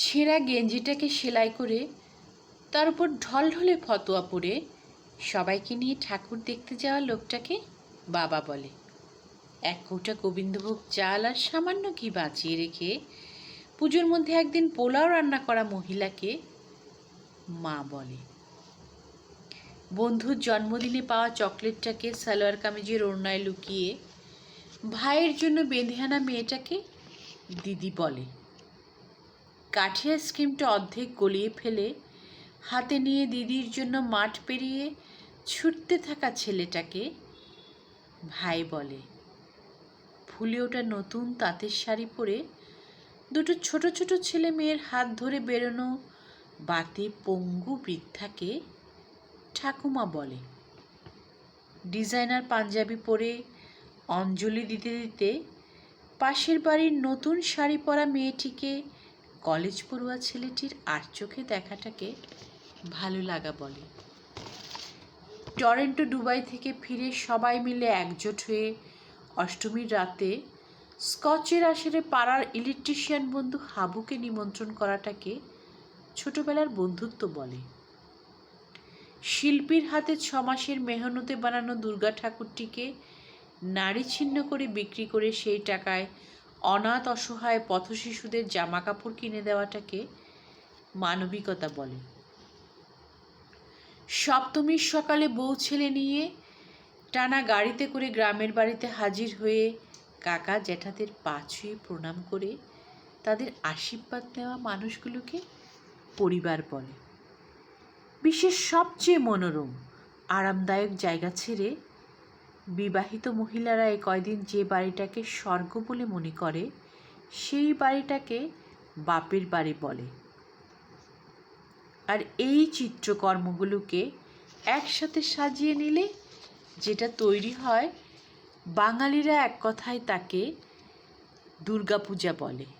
ছেঁড়া গেঞ্জিটাকে সেলাই করে তার উপর ঢলঢলে ফতোয়া পরে সবাইকে নিয়ে ঠাকুর দেখতে যাওয়া লোকটাকে বাবা বলে। এক কৌটা গোবিন্দভোগ চাল আর সামান্য ঘি বাঁচিয়ে রেখে পুজোর মধ্যে একদিন পোলাও রান্না করা মহিলাকে মা বলে। বন্ধুর জন্মদিনে পাওয়া চকলেটটাকে সালোয়ার কামিজের ওড়নায় লুকিয়ে ভাইয়ের জন্য বেঁধে আনা মেয়েটাকে দিদি বলে। কাঠি আইসক্রিমটা অর্ধেক গলিয়ে ফেলে হাতে নিয়ে দিদির জন্য মাঠ পেরিয়ে ছুটতে থাকা ছেলেটাকে ভাই বলে। ফুলে ওটা নতুন তাঁতের শাড়ি পরে দুটো ছোট ছোট ছেলে মেয়ের হাত ধরে বেরোনো বাতে পঙ্গু বৃদ্ধাকে ঠাকুমা বলে। ডিজাইনার পাঞ্জাবি পরে অঞ্জলি দিতে দিতে পাশের বাড়ির নতুন শাড়ি পরা মেয়েটিকে কলেজ পড়ুয়া ছেলেটির আর চোখে দেখাটাকে ভালো লাগা বলে। টরেন্টো, দুবাই থেকে ফিরে সবাই মিলে একজোট হয়ে অষ্টমীর রাতে স্কচের আসরে পাড়ার ইলেকট্রিশিয়ান বন্ধু হাবুকে নিমন্ত্রণ করাটাকে ছোটবেলার বন্ধুত্ব বলে। শিল্পীর হাতে ছ মাসের মেহনতে বানানো দুর্গা ঠাকুরটিকে নারী ছিন্ন করে বিক্রি করে সেই টাকায় অনাথ অসহায় পথশিশুদের জামা কাপড় কিনে দেওয়াটাকে মানবিকতা বলে। সপ্তমীর সকালে বউ ছেলে নিয়ে টানা গাড়িতে করে গ্রামের বাড়িতে হাজির হয়ে কাকা জ্যাঠাদের পা ছুঁয়ে প্রণাম করে তাদের আশীর্বাদ নেওয়া মানুষগুলোকে পরিবার বলে। বিশ্বের সবচেয়ে মনোরম, আরামদায়ক জায়গা ছেড়ে বিবাহিত মহিলারা এই কয়দিন যে বাড়িটাকে স্বর্গ বলে মনে করে, সেই বাড়িটাকে বাপের বাড়ি বলে। আর এই চিত্রকর্মগুলোকে একসাথে সাজিয়ে নিলে যেটা তৈরি হয়, বাঙালিরা এক কথায় তাকে দুর্গাপূজা বলে।